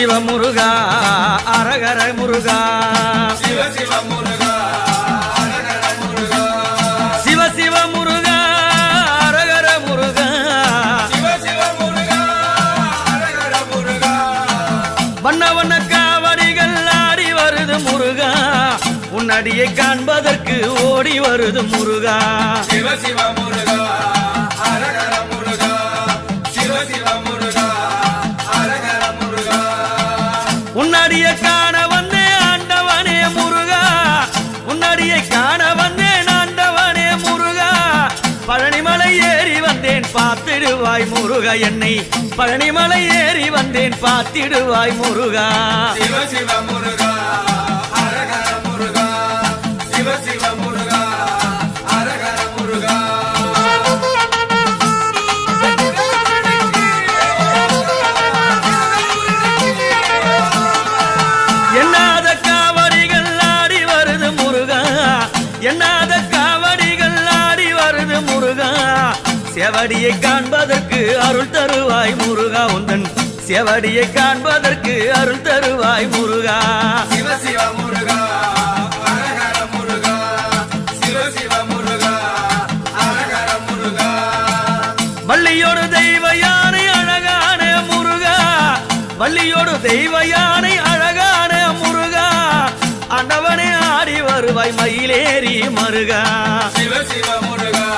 சிவ முருகா அரகர முருகா. சிவ சிவ முருகா அரகர முருகா. சிவ சிவ முருகா அரகர முருகா சிவ சிவ முருகா அரகர முருகா வண்ண வண்ண காவடிகள் ஆடி வருது முருகா. உன்னடியை காண்பதற்கு ஓடி வருது முருகா சிவ சிவ முருகா. உன்னடியை காண வந்தேன் ஆண்டவனே முருகா. உன்னடியை காண வந்தேன் ஆண்டவனே முருகா. பழனிமலை ஏறி வந்தேன் பார்த்திடுவாய் முருகா என்னை. பழனிமலை ஏறி வந்தேன் பார்த்திடுவாய் முருகா. சிவ சிவ முருகா. காவடிகள் ஆடி வருது முருகா. செவடியை காண்பதற்கு அருள் தருவாய் முருகா உந்தன். செவடியை காண்பதற்கு அருள் தருவாய் முருகா. சிவ சிவ வள்ளியோடு தெய்வ யானை அழகான முருகா. வள்ளியோடு தெய்வ யானை ஆண்டவனே ஆடி வருவாய் மயிலேறி மருகா. சிவ சிவ முருகா.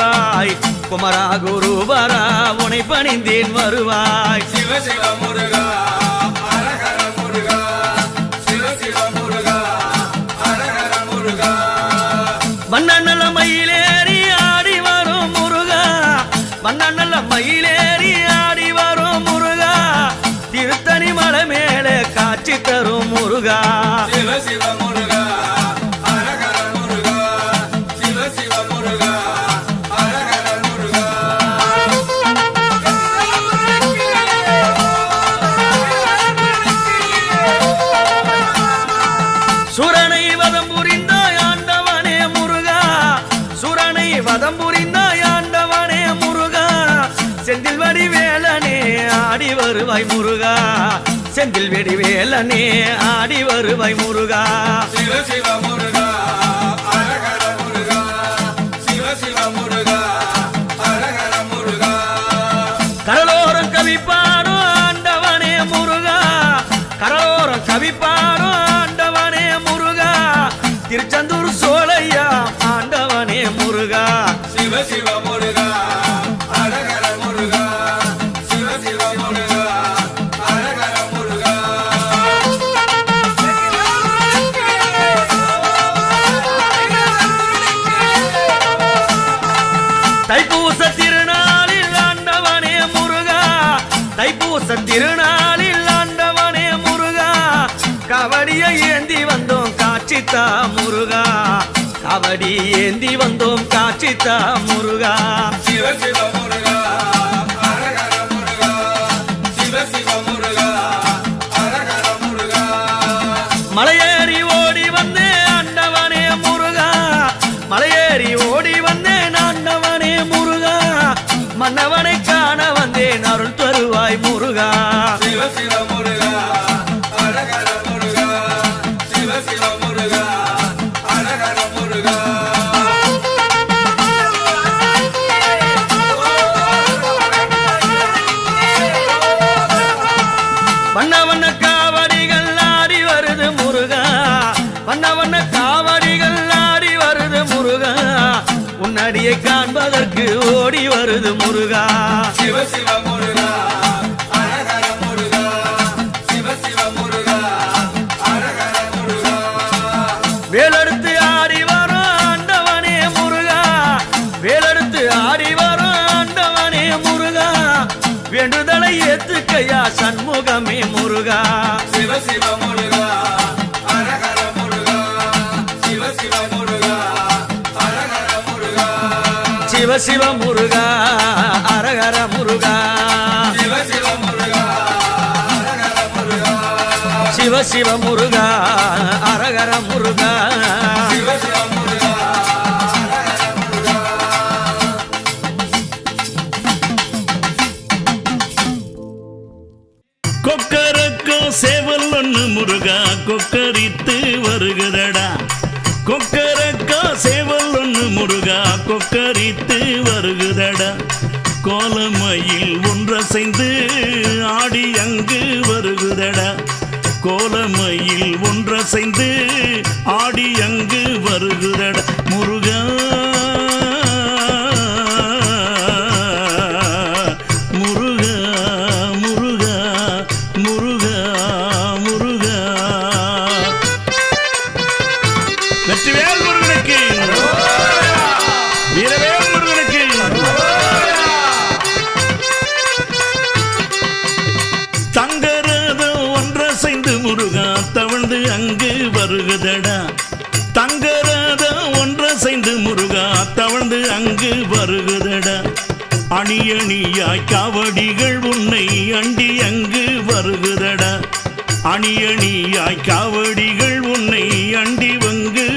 வருவாய். குமரா குருபரா உனை பணிந்தேன் வருவாய். சிவ சிவ முருகா முருகா வண்ணநல மயிலேறி ஆடி வரும் முருகா. வண்ணநல மயிலேறி ஆடி வரும் முருகா. திருத்தணி மலை மேலே காட்சி தரும் முருகா. சிவ சிவ முருகா புரிந்தாய் ஆண்டவனே முருகா. சுரனை வதம் புரிந்தாய் ஆண்டவனே முருகா. செந்தில் வடிவேலனே ஆடி வருவாய் முருகா. செந்தில் வெடிவேலனே ஆடி வருவாய் முருகா. சிவ சிவ முருகா. முருகா. கபடி ஏந்தி வந்தோம் சிவ சிவ முருகா சிவ சிவ முருகா மலையேறி ஓடி வருது முருகா. சிவ சிவ முருகா வேலெடுத்து ஆடி வரும் ஆண்டவனே முருகா. வேலெடுத்து முருகா. வேண்டுதலை ஏத்துக்கையா முருகா. சிவ முருகா. சிவ சிவ முருகா. ஹரஹர முருகா சிவ சிவ முருகா அரகர முருகா சிவ முருகா சிவ சிவ முருகா அரகர முருகா கொக்கரக்கோ சேவல் ஒண்ணு முருகா கொக்கரித்து வருகுதடா. கொக்கரக்கோ சேவல் ஒண்ணு முருகா கொக்கரித்து வருகுதடா. கோலமையில் ஒன்றசைந்து ஆடி அங்கு வருகுதடா. கோலமையில் ஒன்றசைந்து ஆடி அங்கு வருகுதடா. முருகா முருகா அங்கு வருகுதடா. தங்கரதம் ஒன்றசைந்து முருகா தவழ்ந்து அங்கு வருகுதடா. அணி அணியாய் காவடிகள் உன்னை அண்டி அங்கு வருகுதடா. அணி அணியாய் காவடிகள் உன்னை அண்டி வங்கு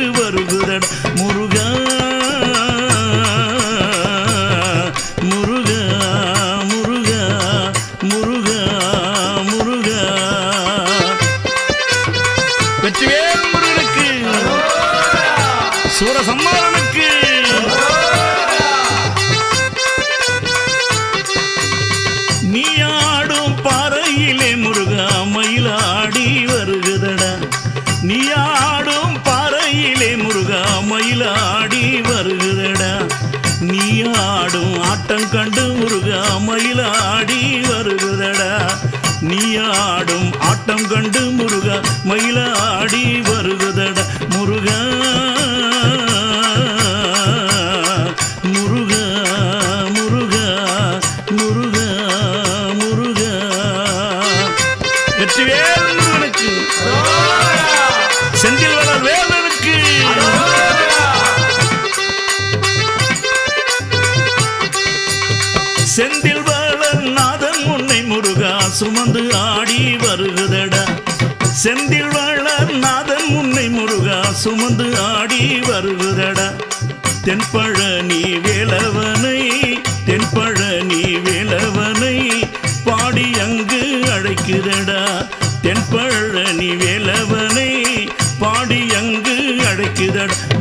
நீ ஆடும் ஆட்டம் கண்டு முருகா மயிலாடி வருகுதடா முருகா. முருகா முருகா முருகா முருகா. வெற்றிவேல் முருகனுக்கு. செந்தில் வளர் வேலனுக்கு செந்தில் ஆடி வருகுதடா. செந்தில் வளர் நாதன் முன்னை முருகா சுமந்து ஆடி வருகுதடா. தென்பழனி வேலவனை தென்பழனி வேலவனை பாடி அங்கு அழைக்குதடா. தென்பழனி வேலவனை பாடி அங்கு அழைக்குதடா.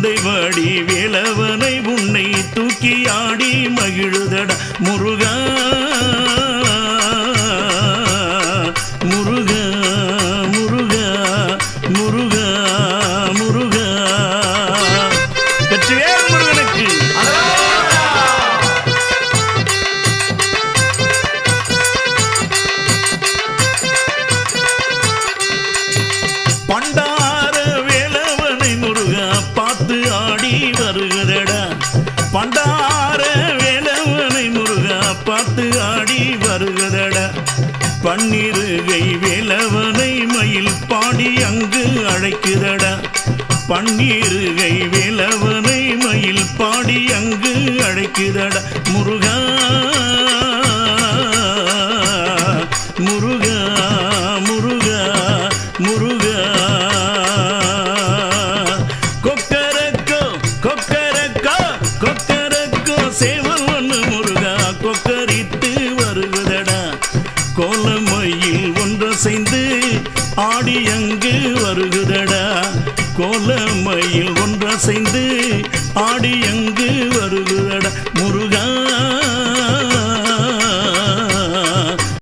தந்தை வடி விளவன் பண்டார வேலவனை முருகா பார்த்து ஆடி வருகிறடா பன்னிருகை வேலவனை மயில் பாடி அங்கு அழைக்குதட. பன்னீருகை வே அசைந்து ஆடி அங்கு